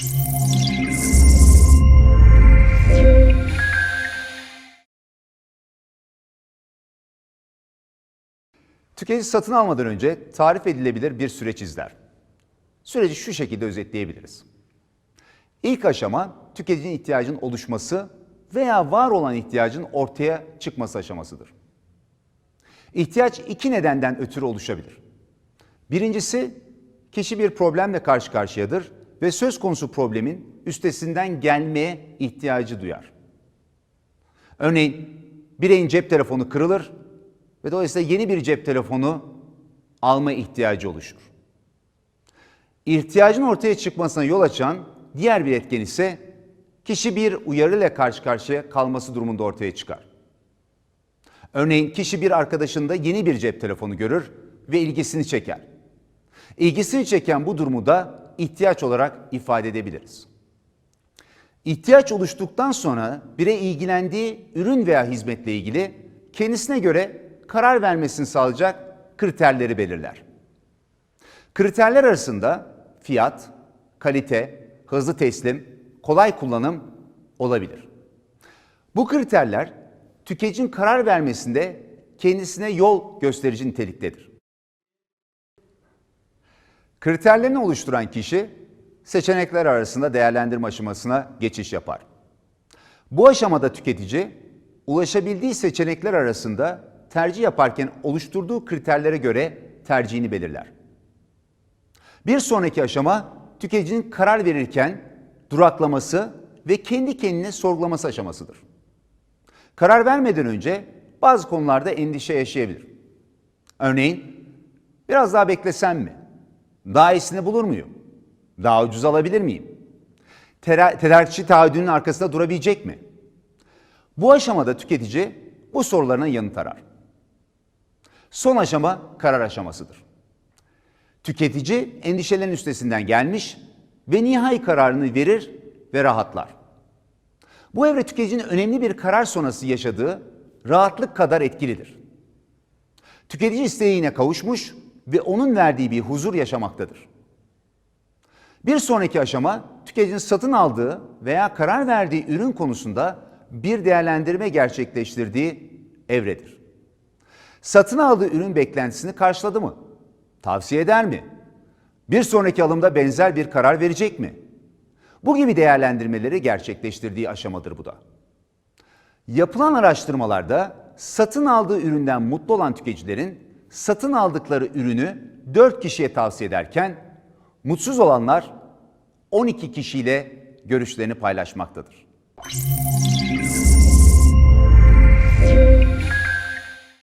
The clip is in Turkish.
Tüketici satın almadan önce tarif edilebilir bir süreç izler. Süreci şu şekilde özetleyebiliriz. İlk aşama tüketicinin ihtiyacının oluşması veya var olan ihtiyacın ortaya çıkması aşamasıdır. İhtiyaç iki nedenden ötürü oluşabilir. Birincisi, kişi bir problemle karşı karşıyadır ve söz konusu problemin üstesinden gelmeye ihtiyacı duyar. Örneğin bireyin cep telefonu kırılır ve dolayısıyla yeni bir cep telefonu alma ihtiyacı oluşur. İhtiyacın ortaya çıkmasına yol açan diğer bir etken ise kişi bir uyarı ile karşı karşıya kalması durumunda ortaya çıkar. Örneğin kişi bir arkadaşında yeni bir cep telefonu görür ve ilgisini çeker. İlgisini çeken bu durumu da ihtiyaç olarak ifade edebiliriz. İhtiyaç oluştuktan sonra birey ilgilendiği ürün veya hizmetle ilgili kendisine göre karar vermesini sağlayacak kriterleri belirler. Kriterler arasında fiyat, kalite, hızlı teslim, kolay kullanım olabilir. Bu kriterler tüketicinin karar vermesinde kendisine yol gösterici niteliktedir. Kriterlerini oluşturan kişi seçenekler arasında değerlendirme aşamasına geçiş yapar. Bu aşamada tüketici ulaşabildiği seçenekler arasında tercih yaparken oluşturduğu kriterlere göre tercihini belirler. Bir sonraki aşama tüketicinin karar verirken duraklaması ve kendi kendine sorgulaması aşamasıdır. Karar vermeden önce bazı konularda endişe yaşayabilir. Örneğin biraz daha beklesem mi? Daha iyisini bulur muyum? Daha ucuz alabilir miyim? Tedarikçi taahhüdünün arkasında durabilecek mi? Bu aşamada tüketici bu sorularına yanıt arar. Son aşama karar aşamasıdır. Tüketici endişelerin üstesinden gelmiş ve nihai kararını verir ve rahatlar. Bu evre tüketicinin önemli bir karar sonrası yaşadığı rahatlık kadar etkilidir. Tüketici isteğine kavuşmuş ve onun verdiği bir huzur yaşamaktadır. Bir sonraki aşama tüketicinin satın aldığı veya karar verdiği ürün konusunda bir değerlendirme gerçekleştirdiği evredir. Satın aldığı ürün beklentisini karşıladı mı? Tavsiye eder mi? Bir sonraki alımda benzer bir karar verecek mi? Bu gibi değerlendirmeleri gerçekleştirdiği aşamadır bu da. Yapılan araştırmalarda satın aldığı üründen mutlu olan tüketicilerin satın aldıkları ürünü 4 kişiye tavsiye ederken mutsuz olanlar 12 kişiyle görüşlerini paylaşmaktadır.